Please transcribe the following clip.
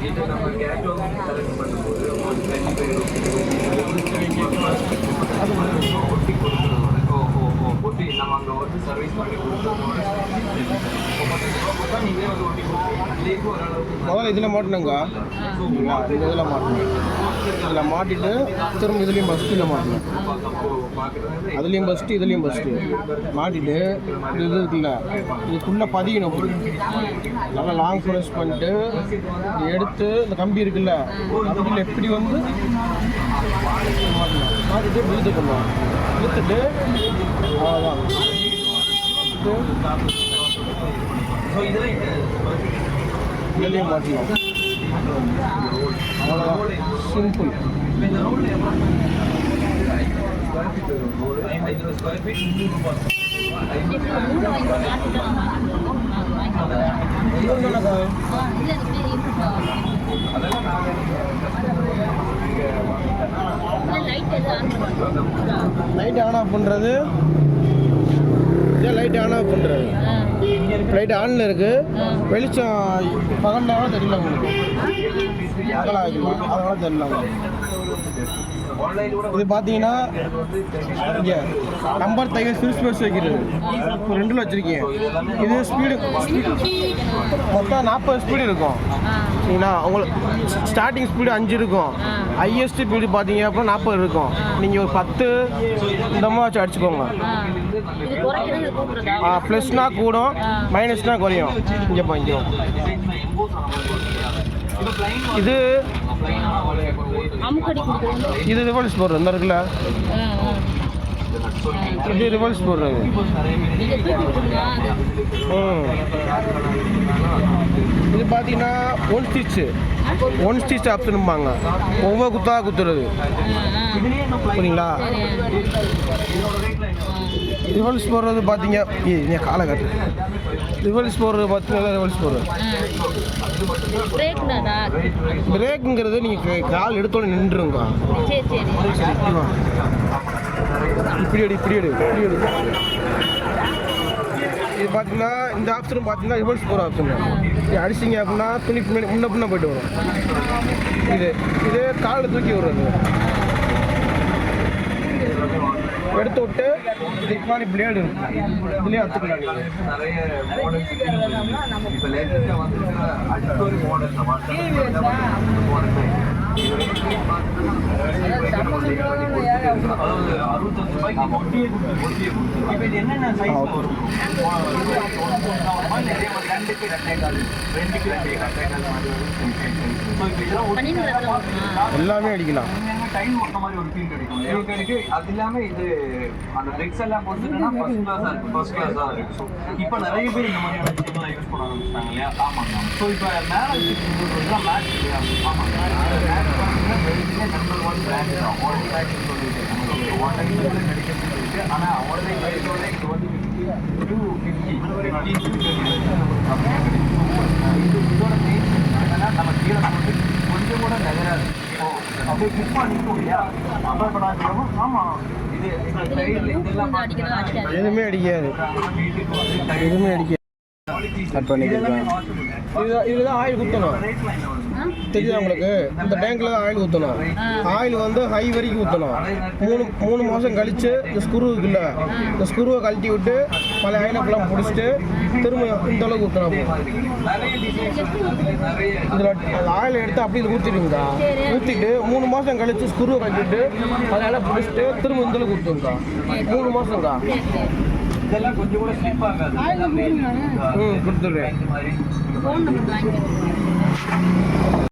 இது நம்ம கேட்டோம் செலக்ட் பண்ணும்போது உங்களுக்கு கண்டிப்பாக ஒட்டி கொடுக்குறதோட ஓ ஓ ஓ ஒட்டி நம்ம அங்கே வந்து சர்வீஸ் பண்ணி கொடுக்குறதோட நீங்களே வந்து ஒட்டி கொடுக்குறீங்க இதுலேயும் ஓரளவுக்கு முதல்ல இதில் மாட்டினங்க. இந்த இதில் மாட்டணும் இதில் மாட்டிட்டு திரும்ப இதுலேயும் ஃபஸ்ட்டில் மாட்டணும் பார்க்குறது அதுலேயும் ஃபஸ்ட்டு இதுலேயும் ஃபஸ்ட்டு மாட்டிட்டு இது இது இருக்குல்ல இதுக்குள்ளே பதியணும். நல்லா லாங் ப்ரெஸ் பண்ணிட்டு எடுத்து இந்த கம்பி இருக்குல்ல கம்பியில் எப்படி வந்து மாட்டணும் மாட்டிட்டு இழுத்துக்கணும் இழுத்துட்டு அவ்வளோதான் ஸோ இதில் இதுலேயும் மாட்டணும் சிம்பிள் லைட் ஆன் ஆஃப் பண்ணுறது இதே லைட் ஆன் ஆஃப் பண்ணுறது லைட் ஆனில் இருக்குது வெளிச்சம் பகல்ல தெரியல உங்களுக்கு. பகலாக அதனால தெரியல இது பார்த்தீங்கன்னா இங்கே நம்பர் தையல் சிறு ஸ்பேஸ் வைக்கிறது. ரெண்டில் வச்சுருக்கீங்க. இது ஸ்பீடு மொத்தம் நாற்பது ஸ்பீடு இருக்கும். சரிங்களா? உங்களுக்கு ஸ்டார்டிங் ஸ்பீடு அஞ்சு இருக்கும். ஹையஸ்ட் ஸ்பீடு பார்த்தீங்க அப்படின்னா நாற்பது இருக்கும். நீங்கள் ஒரு பத்து மாதிரி வச்சு அடிச்சுக்கோங்க. ப்ளஸ்னா கூடும் மைனஸ்னா குறையும். இங்கே போய்க்கும் இது இது ரிவல்ஸ் போடுறது இந்த இருக்குல்ல? விட்டுருங்க அது ம். இது பார்த்தீங்கன்னா ஒன் ஸ்டிச்சு ஒன் ஸ்டிச் ஆப்ஷனும்பாங்க ஒவ்வொரு குத்தாக குத்துறது. புரியுங்களா? ரிவல்ஸ் போடுறது பார்த்தீங்க ஏய் நீ காலை காட்டு. ரிவல்ஸ் போடுறது பார்த்தீங்கன்னா ரிவல்ஸ் போடுறது. பிரேக்குங்கிறது நீங்கள் கால் எடுத்தோடனே நின்றுங்க சரி சரி. இப்படி அடி இப்படி அடி இப்படி அடி இது பார்த்தீங்கன்னா இந்த ஆப்ஷன் பார்த்தீங்கன்னா ரிவர்ஸ் போகிற ஆப்ஷன் இது அடிச்சிங்க அப்படின்னா துணி பின்னாடி முன்ன பின்ன போயிட்டு வரும். இது இது காலில் தூக்கி விடுறது. எடுத்து விட்டு இதுக்கு முன்னாடி பிளேடு இதுலேயே அத்துக்கலாம் நிறைய மாடல்ஸ் இப்போ அதாவது அறுபத்தஞ்சு ரூபாய்க்கு ஒட்டியே ஒட்டியே இப்போ இது என்னென்ன சைஸ் வரும் நிறைய ரெண்டுக்கு ரெண்டே கால் ரெண்டுக்கு ரெண்டே கால் ஸோ இப்போ இதெல்லாம் எல்லாமே அடிக்கலாம். டைம் ஓட்ட மாதிரி ஒரு ஃபீல் கிடைக்கும் எனக்கு அது இல்லாமல் இது அந்த பிரிக்ஸ் எல்லாம் போட்டுன்னா ஃபர்ஸ்ட் கிளாஸா இருக்கு ஃபர்ஸ்ட் கிளாஸா இருக்கு. இப்போ நிறைய பேர் இந்த மாதிரி இல்லையா ஆமாங்க. ஸோ இப்போ மேரேஜ் மேட்ச் இல்லையா? ஆமாங்க. நம்பர் ஒன் பிராண்ட் தான் ஆல் பிராண்ட் சொல்லிட்டு நமக்கு ஒன் டைம் கிடைக்கிறது இருக்கு ஆனால் உடனே கையோட இது வந்து டூ ஃபிஃப்டி ஃபிஃப்டி இது இதோட மெயின் என்னன்னா நம்ம கீழே நமக்கு கொஞ்சம் கூட நகராது இப்போ அப்படியே நிற்கும் இல்லையா அப்போ இப்போ நான் சொல்லுவோம் ஆமாம் இது சைடில் இதெல்லாம் அடிக்கணும். அடிக்காது எதுவுமே அடிக்காது. வந்து எதுவுமே அடிக்காது. கட் பண்ணிக்கலாம் இதுதான் ஆயில் குத்தணும். தெரியுதா உங்களுக்கு? இந்த டேங்க்கில் தான் ஆயில் ஊற்றணும் ஆயில் வந்து ஹை வரைக்கும் ஊற்றணும் மூணு மூணு மாதம் கழிச்சு இந்த ஸ்க்ரூ இருக்குல்ல இந்த ஸ்க்ரூவை கழட்டி விட்டு பழைய ஆயிலை ஃபுல்லாக பிடிச்சிட்டு திரும்ப இந்த அளவுக்கு ஊற்றணும் இதில் ஆயில் எடுத்து அப்படியே இது ஊற்றிடுங்கக்கா ஊற்றிட்டு மூணு மாதம் கழிச்சு ஸ்க்ரூவை கழட்டிட்டு அதை பிடிச்சிட்டு திரும்ப இந்த அளவுக்கு ஊற்றுங்கக்கா மூணு மாதம்க்கா இதெல்லாம் கொஞ்சம் கூட ஸ்லிப் ஆகாது. ம் கொடுத்துட்றேன்.